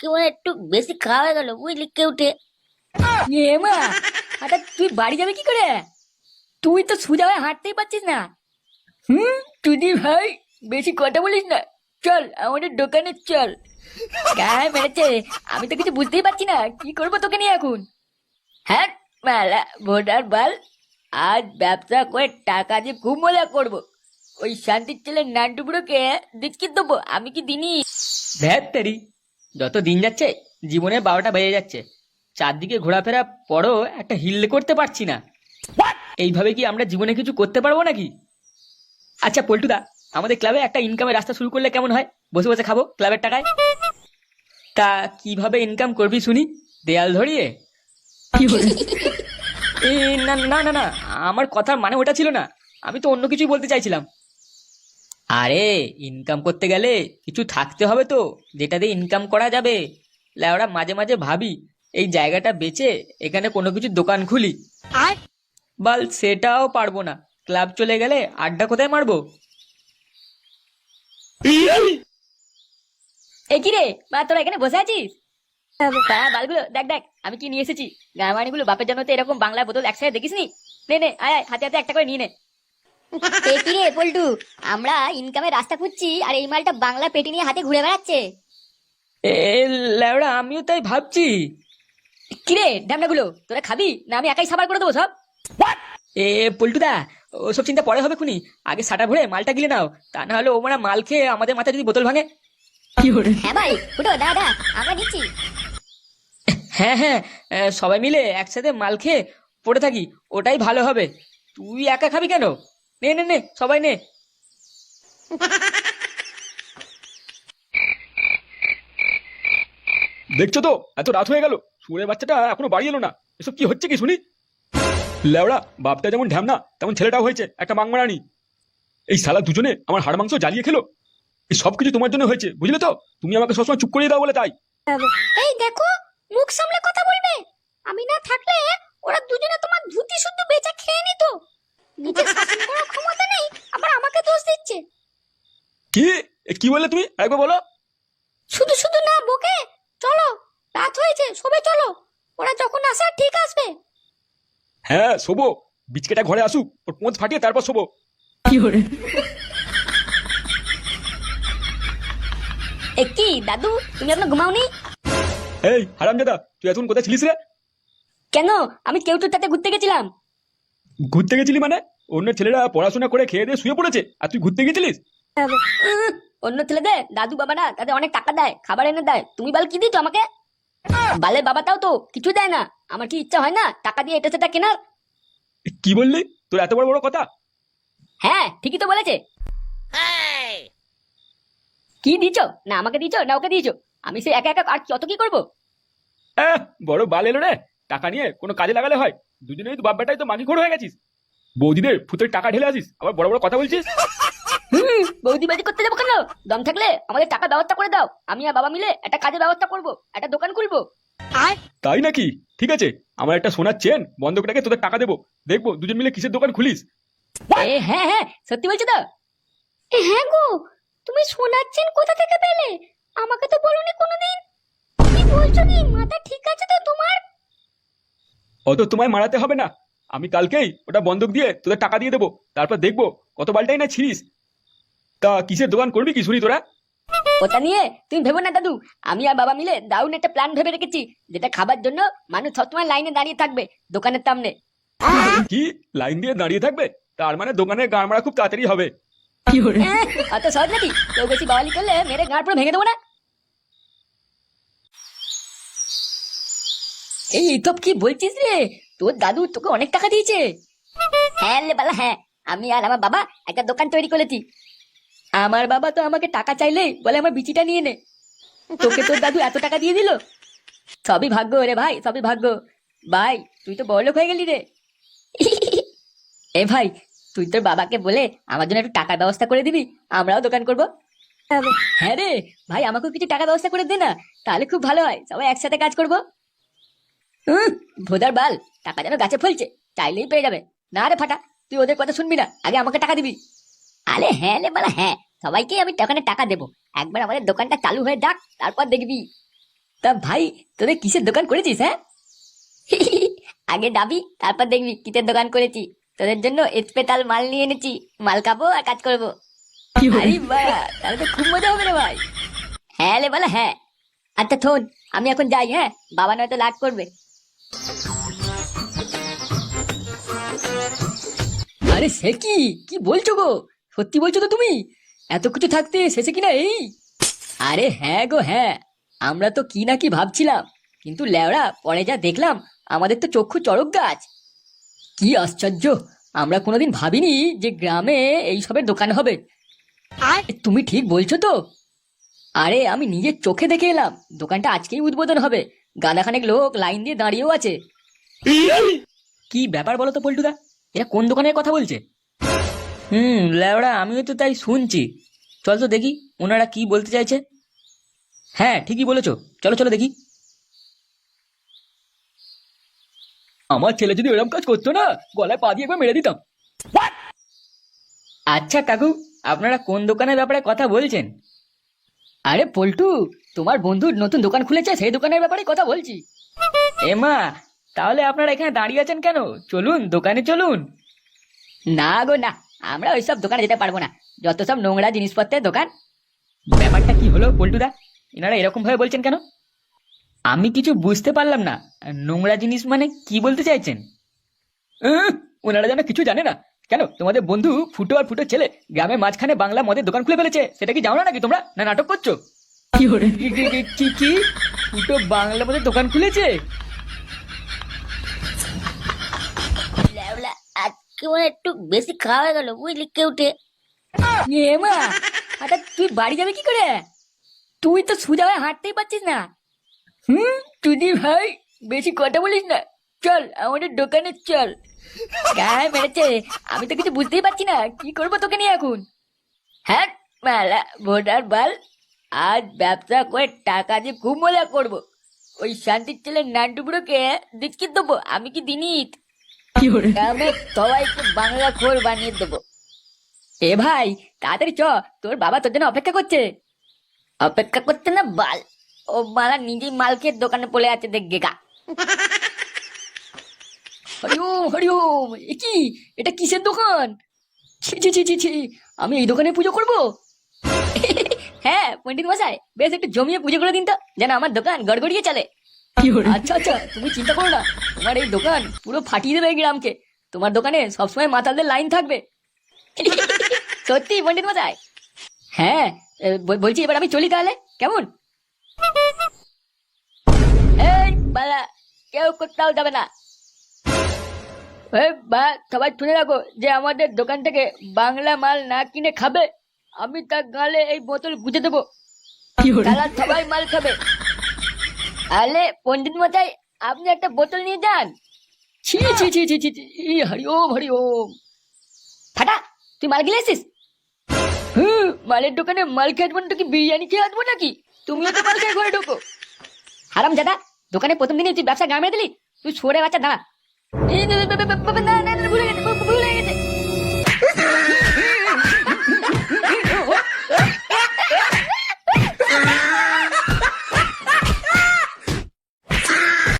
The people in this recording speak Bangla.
কেমন একটু বেশি খাওয়া হয়ে গেল বুঝলি? মা হঠাৎ তুই বাড়ি যাবে কি করে? তুই তো সোজা হয়ে হাঁটতেই পারছিস না। হুম? তুই ভাই বেশি কথা বলিস না। চল আমাদের দোকানে চল। গায়ে মেরেছে আমি তো কিছু বুঝতেই পারছি না কি করব তোকে নিয়ে এখন? হ্যাঁ মেলা ভোটার বাল আজ ব্যবসা করে টাকা দিয়ে খুব মজা করব। ওই শান্তির ছেলে নান্টুগুলোকে দিচ্ছি দেবো আমি কি দিনই ভ্যাত্তারি যত দিন যাচ্ছে জীবনে বারোটা বেজে যাচ্ছে। চারদিকে ঘোরাফেরা পরও একটা হিল করতে পারছি না। এইভাবে কি আমরা জীবনে কিছু করতে পারব নাকি? আচ্ছা পল্টুদা আমাদের ক্লাবে একটা ইনকামের রাস্তা শুরু করলে কেমন হয়? বসে বসে খাব ক্লাবের টাকায়। তা কীভাবে ইনকাম করবি শুনি? দেয়াল ধরিয়ে? না না না আমার কথার মানে ওটা ছিল না। আমি তো অন্য কিছুই বলতে চাইছিলাম। আরে ইনকাম করতে গেলে কিছু থাকতে হবে তো যেটা দিয়ে ইনকাম করা যাবে। ল্যাওড়া মাঝে মাঝে ভাবি এই জায়গাটা বেচে এখানে কোনো কিছু দোকান খুলি। বাল সেটাও পারব না। ক্লাব চলে গেলে আড্ডা কোথায় মারবো? এ কি রে? মা তোরা এখানে বসে আছিস? হ্যাঁ বালগুলো দেখ দেখ আমি কি নিয়ে এসেছি? গাঁয়ামানিগুলো বাপের জন্য তো এরকম বাংলা বোতল একসাথে দেখিস নি নে নে আয় আয় হাতে হাতে একটা করে নিয়ে নে। কি রে পল্টু? আমরা ইনকামের রাস্তা খুঁজছি আর এই মালটা বাংলা পেটি নিয়ে হাতে ঘুরে বেড়াচ্ছে। এ ল্যাওড়া আমিও তাই ভাবছি। কিরে ড্যামনাগুলো তোরা খাবি? না আমি একাই সাবার করে দেবো সব? এ পল্টুদা ওসব চিন্তা পরে হবে খুনি। আগে সাটা ভরে মালটা গিলে নাও তা না হলে ও মানে মাল খেয়ে আমাদের মাথায় যদি বোতল ভাঙে। হ্যাঁ ভাই ফুটো দাদা আমরা নিচ্ছি। হ্যাঁ হ্যাঁ সবাই মিলে একসাথে মাল খেয়ে পড়ে থাকি ওটাই ভালো হবে। তুই একা খাবি কেন? নে নে নে সবাই নে। দেখছ তো এত রাত হয়ে গেল। সুরে বাচ্চাটা এখনও বাড়ি এলো না। এসব কি হচ্ছে কি শুনি? লেওড়া বাপটা যেমন ঢ্যামনা তেমন ছেলেটাও হয়েছে একটা মাংমারানি এই সালা দুজনে আমার হাড় মাংস জ্বালিয়ে খেলো। এই সব কিছু তোমার জন্য হয়েছে বুঝলে তো? তুমি আমাকে সবসময় চুপ করিয়ে দাও বলে তাই। এই দেখো মুখ সামলে কথা বলবে। আমি না থাকলে ওরা দুজনে তোমার ধুতি শুদ্ধ বেচা খেয়ে নিত। নিজে শাসন করার ক্ষমতা নেই আবার আমাকে দোষ দিচ্ছে। কি? কি বললে তুমি? একবার বলো। শুধু শুধু না বকে চলো রাত হয়েছে সবে চলো। ওরা যখন আসার ঠিক আসবে। হ্যাঁ শোবো। বিচকেটা ঘরে আসুক ওর পোঁত ফাটিয়ে তারপর শোবো। এ কি দাদু তুমি এখনও ঘুমাওনি? এই হারামজাদা তুই এখন কোথায় ছিলিস রে? কেন? আমি কেউ তোর সাথে ঘুরতে গেছিলাম। ঘুরতে গেছিলি মানে? অন্য ছেলেরা পড়াশোনা করে খেয়ে দিয়ে শুয়ে পড়েছে। আর তুই ঘুরতে গেছিলিস? অন্য ছেলেদের দাদু বাবারা তাদের অনেক টাকা দেয় খাবার এনে দেয়। তুমি বাল কি দিচ্ছ আমাকে? বালের বাবাটাও তো কিছু দেয় না। আমার কি ইচ্ছা হয় না টাকা দিয়ে এটা সেটা কেনার? কি বললি? তোর এত বড় বড় কথা? হ্যাঁ ঠিকই তো বলেছে। কি দিছ না আমাকে দিছ না ওকে দিয়েছ আমি সে একা একা আর কত কি করব? বড় বাল এলো রে। টাকা নিয়ে কোনো কাজে লাগালে হয়। দুজনেই তো বাপ বেটাই তো মাগি হয়ে গেছিস। বৌদিদের ফুতের টাকা ঢেলে আসিস আবার বড় বড় কথা বলছিস? হুম বৌদি বাজি করতে যাব কেন? দম থাকলে আমাদের টাকা ব্যবস্থা করে দাও। আমি আর বাবা মিলে একটা কাজের ব্যবস্থা করব একটা দোকান খুলবো। তাই নাকি? ঠিক আছে আমার একটা সোনার চেন বন্ধক রেখে তোদের টাকা দেবো। দেখব দুজন মিলে কিসের দোকান খুলিস? এ হ্যাঁ হ্যাঁ সত্যি বলছো তো? হ্যাঁ গো তুমি শোনাচ্ছেন কোথা থেকে পেলে? আমাকে তো বলনি কোনোদিন। কি বলছো কি? মাথা ঠিক আছে তো তোমার? অত তোমায় মারাতে হবে না। আমি কালকেই ওটা বন্ধক দিয়ে তোদের টাকা দিয়ে দেবো তারপর দেখব কত বালটাই না ছিড়িস। তা কিসের দোকান করবি কি শুনি তোরা? ওটা নিয়ে তুমি ভেবো না দাদু আমি আর বাবা মিলে দারুণ একটা প্ল্যান ভেবে রেখেছি যেটা খাবার জন্য মানুষ সবসময় লাইনে দাঁড়িয়ে থাকবে দোকানের সামনে। কি? লাইন দিয়ে দাঁড়িয়ে থাকবে? তার মানে দোকানে গান মারা খুব তাড়াতাড়ি হবে। অত সহজ নাকি? কেউ বেশি বাওয়ালি করলে মেরে গাঁট পুরো ভেঙে দেবো না? এই সব কি বলছিস রে? তোর দাদু তোকে অনেক টাকা দিয়েছে। হ্যাঁ লে বালা হ্যাঁ। আমি আর আমার বাবা একটা দোকান তৈরি করেছি। আমার বাবা তো আমাকে টাকা চাইলেই বলে আমার বিচিটা নিয়ে নে। তোকে তোর দাদু এত টাকা দিয়ে দিল? সবই ভাগ্য রে ভাই সবই ভাগ্য। ভাই তুই তো বড়লোক হয়ে গেলি রে। এ ভাই তুই তোর বাবাকে বলে আমার জন্য একটু টাকার ব্যবস্থা করে দিবি আমরাও দোকান করব। হ্যাঁ রে ভাই আমাকেও কিছু টাকা ব্যবস্থা করে দে না তাহলে খুব ভালো হয়। সবাই একসাথে কাজ করব। ভোদার বাল টাকা যেন গাছে ফলছে চাইলেই পেয়ে যাবে। না রে ফাটা তুই ওদের কথা শুনবি না আগে আমাকে টাকা দিবি। আরে হ্যাঁ রে বালা হ্যাঁ সবাইকে আমি দোকানে টাকা দেবো। একবার আমাদের দোকানটা চালু হয়ে ডাক তারপর দেখবি। তা ভাই তোদের কিসের দোকান করেছিস হ্যাঁ? আগে ডাবি তারপর দেখবি কিসের দোকান করেছি। তোদের জন্য স্পেশাল মাল নিয়ে এনেছি মাল খাব আর কাজ করব। আরে তাহলে তো খুব মজা হবে রে ভাই। হ্যাঁ লে বলা হ্যাঁ। আচ্ছা থোন আমি এখন যাই হ্যাঁ? বাবা নয়তো লাগ করবে। আরে সে কি? কি বলছো গো? সত্যি বলছো তো তুমি? এত কিছু থাকতে শেষে কিনা এই? আরে হ্যাঁ গো হ্যাঁ। আমরা তো কি না কি ভাবছিলাম। কিন্তু ল্যাওড়া পরে যা দেখলাম আমাদের তো চক্ষু চড়ক গাছ। কি আশ্চর্য! আমরা কোনোদিন ভাবিনি যে গ্রামে এইসবের দোকান হবে। এ, তুমি ঠিক বলছো তো। আরে আমি নিজের চোখে দেখে এলাম দোকানটা আজকেই উদ্বোধন হবে। গাদাখানেক লোক লাইন দিয়ে দাঁড়িয়েও আছে। কি ব্যাপার বলো তো পল্টুদা? এরা কোন দোকানের কথা বলছে? হুম ল্যাওড়া আমিও তো তাই শুনছি। চল তো দেখি ওনারা কি বলতে চাইছে? হ্যাঁ ঠিকই বলেছ। চলো চলো দেখি। আমার ছেলে যদি এরকম কাজ করতো না গলায় পা দিয়ে একবার মেরে দিতাম। আচ্ছা কাকু আপনারা কোন দোকানের ব্যাপারে কথা বলছেন? আরে পল্টু তোমার বন্ধুর নতুন দোকান খুলেছে সেই দোকানের ব্যাপারে কথা বলছি। এমা তাহলে আপনারা এখানে দাঁড়িয়ে আছেন কেন? চলুন দোকানে চলুন। না গো না। আমরা ওইসব দোকানে যেতে পারব না। যত সব নোংরা জিনিসপত্রের দোকান। ব্যাপারটা কি হলো পল্টুদা? এনারা এরকম ভাবে বলছেন কেন? আমি কিছু বুঝতে পারলাম না। নোংরা জিনিস মানে কি বলতে চাইছেন? ওনারা যেন কিছু জানে না। কেন তোমাদের বন্ধু ফুটো আর ফুটো ছেলে গ্রামের মাঝখানে বাংলা মদের দোকান খুলে ফেলেছে। সেটা কি জানো না নাকি তোমরা? না নাটক করছ? কি কি- কি- কি কি? ফুটো বাংলা মদের দোকান খুলেছে? আজকে একটু বেশি খাওয়া হয়ে গেল, বুঝলি কেউটে? মা হঠাৎ তুই বাড়ি যাবে কি করে? তুই তো সোজা হয়ে হাঁটতেই পারছিস না। হুম, তুই ভাই, বেশি কথা বলিস না। চল, আমাদের দোকানে চল। গায়ে মেরেছে, আমি তো কিছু বুঝতেই পারছি না, কি করব তোকে নিয়ে এখন? হ্যাঁ মেলা, ভোটার বাল, আজ ব্যবসা করে টাকা দিয়ে খুব মজা করব। ওই শান্তির ছেলে নান্টুগুলোকে দিচ্ছিত দেবো, আমি কি দিনিত বাংলা বানিয়ে দেবো। এ ভাই, তাড়াতাড়ি চ, তোর বাবা তোর জন্য অপেক্ষা করছে। অপেক্ষা করতে না বাল। ও মালা নিজেই মালকের দোকানে পড়ে আছে এ কি? এটা কিসের দোকান? ছি ছি ছি ছি ছি, আমি এই দোকানে পুজো করব? হ্যাঁ পণ্ডিত মশাই, বেশ একটু জমিয়ে পুজো করে দিন তো। যেন আমার দোকান গড়গড়িয়ে চলে। আচ্ছা আচ্ছা তুমি চিন্তা করো না। তোমার এই দোকান পুরো ফাটিয়ে দেবে গ্রামকে। তোমার দোকানে সবসময় মাতালদের লাইন থাকবে। সত্যি পণ্ডিত মশাই? হ্যাঁ বলছি এবার আমি চলি তাহলে। কেমন? কেউ কোথাও যাবে না। বা সবাই শুনে রাখো যে আমাদের দোকান থেকে বাংলা মাল না কিনে খাবে। আমি তার গালে এই বোতল গুজে দেবো। সবাই মাল খাবে। আলে পণ্ডিত মশাই আপনি একটা বোতল নিয়ে যান ছি ছি ছি ছি ছি ই, হরি ওম হরি ওম ফাটা তুই মাল গিলে এসিস হুম মালের দোকানে মাল খেয়ে আসব না তো কি বিরিয়ানি খেয়ে আসব নাকি তুমিও তো মাল খেয়ে ঘরে ঢোকো হারাম দাদা দোকানে প্রথম দিনে তুই ব্যবসা গামে দিলি তুই সরে বাচ্চা দাঁড়া এই, না, না, না, না,